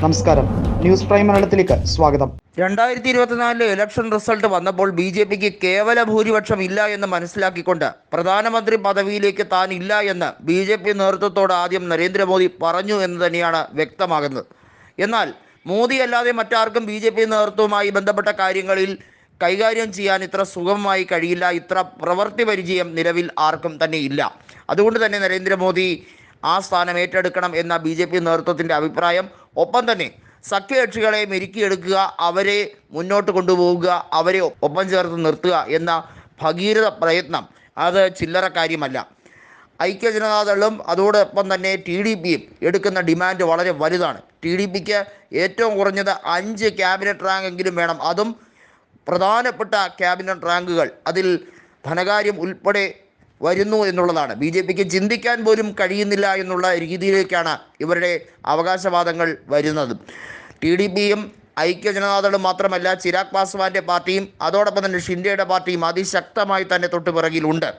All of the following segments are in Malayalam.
നമസ്കാരം. ന്യൂസ് പ്രൈം മലയാളത്തിലേക്ക് സ്വാഗതം. രണ്ടായിരത്തി ഇരുപത്തിനാലിലെ ഇലക്ഷൻ റിസൾട്ട് വന്നപ്പോൾ ബി ജെ പിക്ക് കേവല ഭൂരിപക്ഷം ഇല്ല എന്ന് മനസ്സിലാക്കിക്കൊണ്ട് പ്രധാനമന്ത്രി പദവിയിലേക്ക് താൻ ഇല്ല എന്ന് ബി ജെ പി നേതൃത്വത്തോട് ആദ്യം നരേന്ദ്രമോദി പറഞ്ഞു എന്ന് തന്നെയാണ് വ്യക്തമാകുന്നത്. എന്നാൽ മോദി അല്ലാതെ മറ്റാർക്കും ബി ജെ പി നേതൃത്വവുമായി ബന്ധപ്പെട്ട കാര്യങ്ങളിൽ കൈകാര്യം ചെയ്യാൻ ഇത്ര സുഗമമായി കഴിയില്ല. ഇത്ര പ്രവൃത്തി പരിചയം നിലവിൽ ആർക്കും തന്നെ ഇല്ല. അതുകൊണ്ട് തന്നെ നരേന്ദ്രമോദി ആ സ്ഥാനം ഏറ്റെടുക്കണം എന്ന ബി ജെ പി നേതൃത്വത്തിന്റെ അഭിപ്രായം. ഒപ്പം തന്നെ സഖ്യകക്ഷികളെ മെരുക്കിയെടുക്കുക അവരെ മുന്നോട്ട് കൊണ്ടുപോവുക അവരെ ഒപ്പം ചേർത്ത് നിർത്തുക എന്ന ഭഗീരഥ പ്രയത്നം അത് ചില്ലറ കാര്യമല്ല. ഐക്യജനതാദളും അതോടൊപ്പം തന്നെ ടി ഡി പിയും എടുക്കുന്ന ഡിമാൻഡ് വളരെ വലുതാണ്. ടി ഡി പിക്ക് ഏറ്റവും കുറഞ്ഞത് അഞ്ച് ക്യാബിനറ്റ് റാങ്കെങ്കിലും വേണം. അതും പ്രധാനപ്പെട്ട ക്യാബിനറ്റ് റാങ്കുകൾ. അതിൽ ധനകാര്യം ഉൾപ്പെടെ വരുന്നു എന്നുള്ളതാണ്. ബി ജെ പിക്ക് ചിന്തിക്കാൻ പോലും കഴിയുന്നില്ല എന്നുള്ള രീതിയിലേക്കാണ് ഇവരുടെ അവകാശവാദങ്ങൾ വരുന്നത്. ടി ഡി പിയും ഐക്യജനതാദളും മാത്രമല്ല ചിരാഗ് പാസ്വാന്റെ പാർട്ടിയും അതോടൊപ്പം തന്നെ ഷിൻഡയുടെ പാർട്ടിയും അതിശക്തമായി തന്നെ തൊട്ടുപിറകിലുണ്ട്.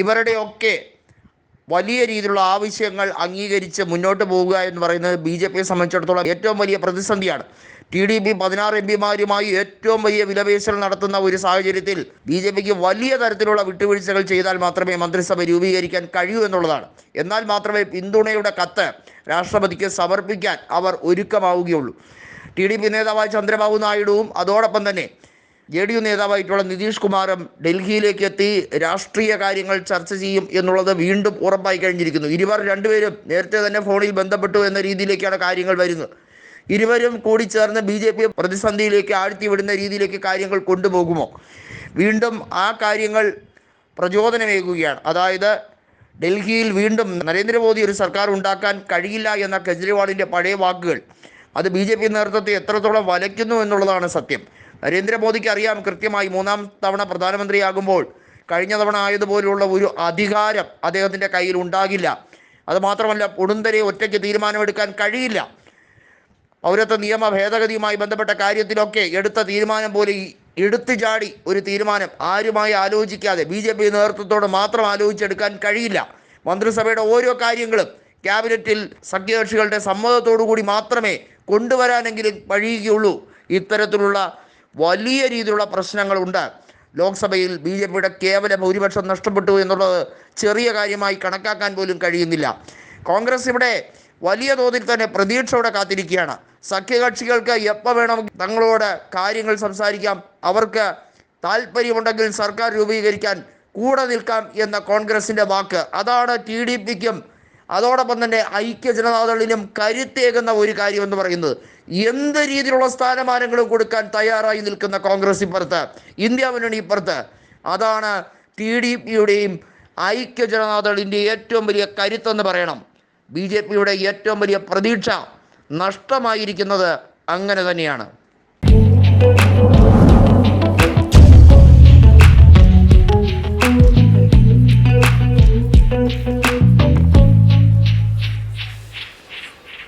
ഇവരുടെയൊക്കെ വലിയ രീതിയിലുള്ള ആവശ്യങ്ങൾ അംഗീകരിച്ച് മുന്നോട്ട് പോവുക എന്ന് പറയുന്നത് ബി ജെ പിയെ സംബന്ധിച്ചിടത്തോളം ഏറ്റവും വലിയ പ്രതിസന്ധിയാണ്. ടി ഡി പി പതിനാറ് എം പിമാരുമായി ഏറ്റവും വലിയ വിലപേശൽ നടത്തുന്ന ഒരു സാഹചര്യത്തിൽ ബി ജെ പിക്ക് വലിയ തരത്തിലുള്ള വിട്ടുവീഴ്ചകൾ ചെയ്താൽ മാത്രമേ മന്ത്രിസഭ രൂപീകരിക്കാൻ കഴിയൂ എന്നുള്ളതാണ്. എന്നാൽ മാത്രമേ പിന്തുണയുടെ കത്ത് രാഷ്ട്രപതിക്ക് സമർപ്പിക്കാൻ അവർ ഒരുക്കമാവുകയുള്ളൂ. ടി ഡി പി നേതാവായ ചന്ദ്രബാബു നായിഡുവും അതോടൊപ്പം തന്നെ ജെ ഡി യു നേതാവായിട്ടുള്ള നിതീഷ് കുമാറും ഡൽഹിയിലേക്ക് എത്തി രാഷ്ട്രീയ കാര്യങ്ങൾ ചർച്ച ചെയ്യും എന്നുള്ളത് വീണ്ടും ഉറപ്പായി കഴിഞ്ഞിരിക്കുന്നു. ഇരുവർ രണ്ടുപേരും നേരത്തെ തന്നെ ഫോണിൽ ബന്ധപ്പെട്ടു എന്ന രീതിയിലേക്കാണ് കാര്യങ്ങൾ വരുന്നത്. ഇരുവരും കൂടി ചേർന്ന് ബി ജെ പി പ്രതിസന്ധിയിലേക്ക് ആഴ്ത്തിവിടുന്ന രീതിയിലേക്ക് കാര്യങ്ങൾ കൊണ്ടുപോകുമോ? വീണ്ടും ആ കാര്യങ്ങൾ പ്രചോദനമേകുകയാണ്. അതായത് ഡൽഹിയിൽ വീണ്ടും നരേന്ദ്രമോദി ഒരു സർക്കാർ ഉണ്ടാക്കാൻ കഴിയില്ല എന്ന കെജ്രിവാളിന്റെ പഴയ വാക്കുകൾ അത് ബി ജെ പി നേതൃത്വത്തെ എത്രത്തോളം വലയ്ക്കുന്നു എന്നുള്ളതാണ് സത്യം. നരേന്ദ്രമോദിക്ക് അറിയാം കൃത്യമായി മൂന്നാം തവണ പ്രധാനമന്ത്രിയാകുമ്പോൾ കഴിഞ്ഞ തവണ ആയതുപോലുള്ള ഒരു അധികാരം അദ്ദേഹത്തിന്റെ കയ്യിൽ ഉണ്ടാകില്ല. അതുമാത്രമല്ല ഉടുന്തരെ ഒറ്റയ്ക്ക് തീരുമാനമെടുക്കാൻ കഴിയില്ല. പൗരത്വ നിയമ ഭേദഗതിയുമായി ബന്ധപ്പെട്ട കാര്യത്തിലൊക്കെ എടുത്ത തീരുമാനം പോലെ എടുത്തു ചാടി ഒരു തീരുമാനം ആരുമായി ആലോചിക്കാതെ ബി ജെ പി നേതൃത്വത്തോട് മാത്രം ആലോചിച്ചെടുക്കാൻ കഴിയില്ല. മന്ത്രിസഭയുടെ ഓരോ കാര്യങ്ങളും ക്യാബിനറ്റിൽ സഖ്യകക്ഷികളുടെ സമ്മതത്തോടു കൂടി മാത്രമേ കൊണ്ടുവരാനെങ്കിലും കഴിയുകയുള്ളൂ ഇത്തരത്തിലുള്ള വലിയ രീതിയിലുള്ള പ്രശ്നങ്ങളുണ്ട്. ലോക്സഭയിൽ ബി ജെ പിയുടെ കേവല ഭൂരിപക്ഷം നഷ്ടപ്പെട്ടു എന്നുള്ളത് ചെറിയ കാര്യമായി കണക്കാക്കാൻ പോലും കഴിയുന്നില്ല. കോൺഗ്രസ് ഇവിടെ വലിയ തോതിൽ തന്നെ പ്രതീക്ഷയോടെ കാത്തിരിക്കുകയാണ്. സഖ്യകക്ഷികൾക്ക് എപ്പോൾ വേണം തങ്ങളോട് കാര്യങ്ങൾ സംസാരിക്കാം? അവർക്ക് താല്പര്യമുണ്ടെങ്കിൽ സർക്കാർ രൂപീകരിക്കാൻ കൂടെ നിൽക്കാം എന്ന കോൺഗ്രസിന്റെ വാക്ക്. അതാണ് ടി ഡി പിക്കും അതോടൊപ്പം തന്നെ ഐക്യ ജനതാദളിനും കരുത്തേകുന്ന ഒരു കാര്യം എന്ന് പറയുന്നത്. എന്ത് രീതിയിലുള്ള സ്ഥാനമാനങ്ങളും കൊടുക്കാൻ തയ്യാറായി നിൽക്കുന്ന കോൺഗ്രസ് ഇപ്പുറത്ത് ഇന്ത്യ മുന്നണി ഇപ്പുറത്ത് അതാണ് ടി ഡി പിയുടെയും ഐക്യ ജനതാദളിന്റെ ഏറ്റവും വലിയ കരുത്തെന്ന് പറയണം. ബി ജെ പിയുടെ ഏറ്റവും വലിയ പ്രതീക്ഷ നഷ്ടമായിരിക്കുന്നത് അങ്ങനെ തന്നെയാണ്.